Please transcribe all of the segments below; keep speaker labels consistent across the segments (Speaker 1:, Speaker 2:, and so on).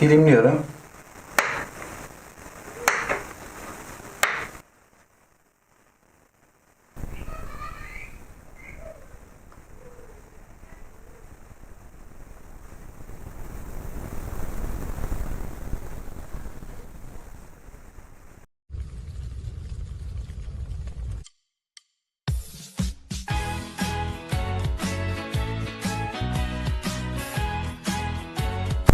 Speaker 1: dilimliyorum.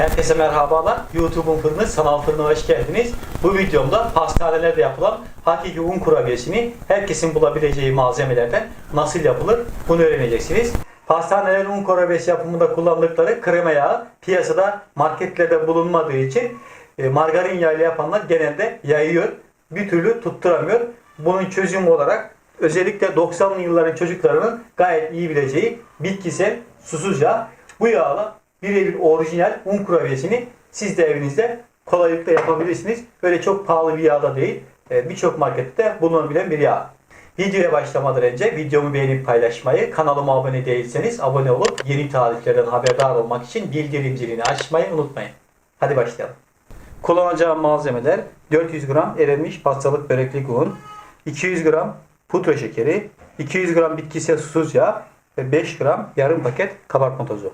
Speaker 1: Herkese merhabalar. YouTube'un fırını, sanal fırına hoş geldiniz. Bu videomda pastanelerde yapılan hakiki un kurabiyesini herkesin bulabileceği malzemelerden nasıl yapılır bunu öğreneceksiniz. Pastanelerin un kurabiyesi yapımında kullandıkları krema yağı piyasada marketlerde bulunmadığı için e, margarin yağıyla yapanlar genelde yayıyor. Bir türlü tutturamıyor. Bunun çözümü olarak özellikle 90'lı yılların çocuklarının gayet iyi bileceği bitkisel susuz yağ. Bu yağla birebir orijinal un kurabiyesini siz de evinizde kolaylıkla yapabilirsiniz. Böyle çok pahalı bir yağ da değil. Ee, Birçok markette bulunabilen bir yağ. Videoya başlamadan önce videomu beğenip paylaşmayı, kanalıma abone değilseniz abone olup yeni tariflerden haberdar olmak için bildirim zilini açmayı unutmayın. Hadi başlayalım. Kullanacağım malzemeler 400 gram elenmiş pastalık börekli un, 200 gram pudra şekeri, 200 gram bitkisel susuz yağ ve 5 gram yarım paket kabartma tozu.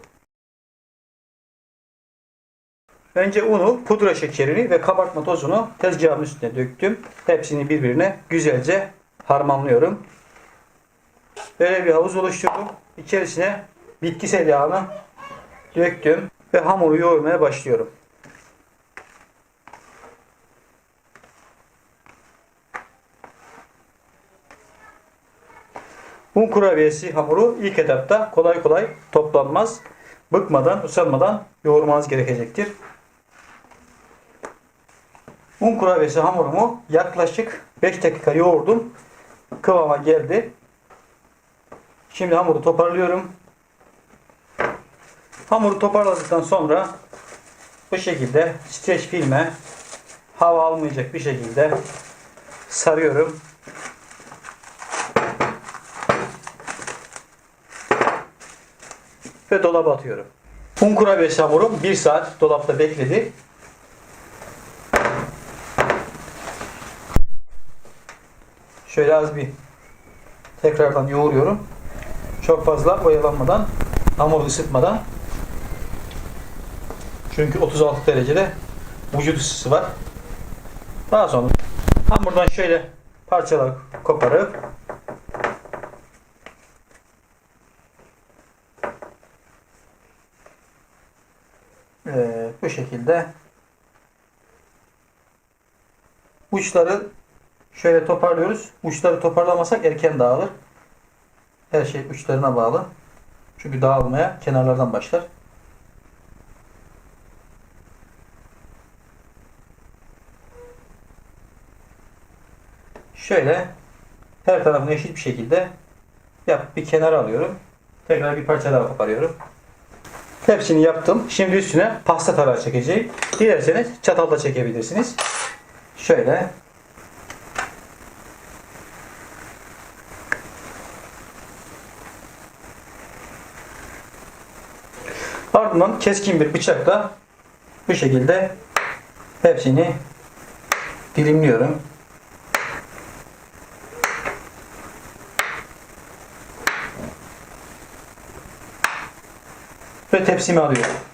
Speaker 1: Önce unu, pudra şekerini ve kabartma tozunu tezgahın üstüne döktüm. Hepsini birbirine güzelce harmanlıyorum. Böyle bir havuz oluşturdum. İçerisine bitkisel yağını döktüm ve hamuru yoğurmaya başlıyorum. Un kurabiyesi hamuru ilk etapta kolay kolay toplanmaz. Bıkmadan, usanmadan yoğurmanız gerekecektir. Un kurabiyesi hamurumu yaklaşık 5 dakika yoğurdum. Kıvama geldi. Şimdi hamuru toparlıyorum. Hamuru toparladıktan sonra bu şekilde streç filme hava almayacak bir şekilde sarıyorum. Ve dolaba atıyorum. Un kurabiyesi hamurum 1 saat dolapta bekledi. Şöyle az bir tekrardan yoğuruyorum. Çok fazla oyalanmadan, hamuru ısıtmadan. Çünkü 36 derecede vücut ısısı var. Daha sonra hamurdan şöyle parçalar koparıp Evet, bu şekilde uçları şöyle toparlıyoruz. Uçları toparlamasak erken dağılır. Her şey uçlarına bağlı. Çünkü dağılmaya kenarlardan başlar. Şöyle her tarafını eşit bir şekilde yap bir kenara alıyorum. Tekrar bir parça daha koparıyorum. Hepsini yaptım. Şimdi üstüne pasta tarağı çekeceğim. Dilerseniz çatalla çekebilirsiniz. Şöyle Ardından keskin bir bıçakla bu şekilde hepsini dilimliyorum. Ve tepsime alıyorum.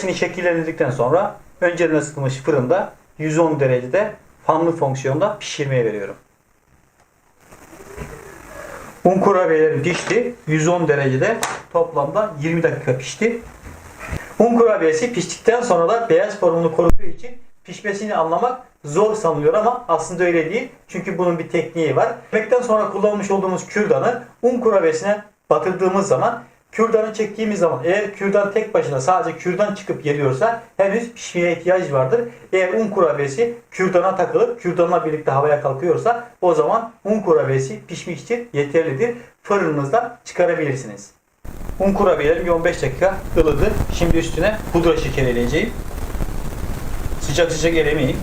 Speaker 1: Hepsini şekillendirdikten sonra önceden ısıtılmış fırında 110 derecede fanlı fonksiyonda pişirmeye veriyorum. Un kurabiyelerim pişti. 110 derecede toplamda 20 dakika pişti. Un kurabiyesi piştikten sonra da beyaz formunu koruduğu için pişmesini anlamak zor sanılıyor ama aslında öyle değil. Çünkü bunun bir tekniği var. Yemekten sonra kullanmış olduğumuz kürdanı un kurabiyesine batırdığımız zaman kürdanı çektiğimiz zaman eğer kürdan tek başına sadece kürdan çıkıp geliyorsa henüz pişmeye ihtiyaç vardır. Eğer un kurabiyesi kürdana takılıp kürdanla birlikte havaya kalkıyorsa o zaman un kurabiyesi pişmiştir, yeterlidir. Fırınınızdan çıkarabilirsiniz. Un kurabiyelerim bir 15 dakika ılıdı. Şimdi üstüne pudra şeker eleyeceğim. Sıcak sıcak elemeyin.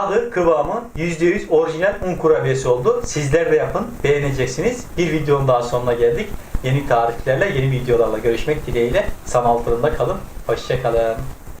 Speaker 1: Tadı, kıvamı %100 orijinal un kurabiyesi oldu. Sizler de yapın, beğeneceksiniz. Bir videonun daha sonuna geldik. Yeni tariflerle, yeni videolarla görüşmek dileğiyle. Sanal fırında kalın. Hoşçakalın.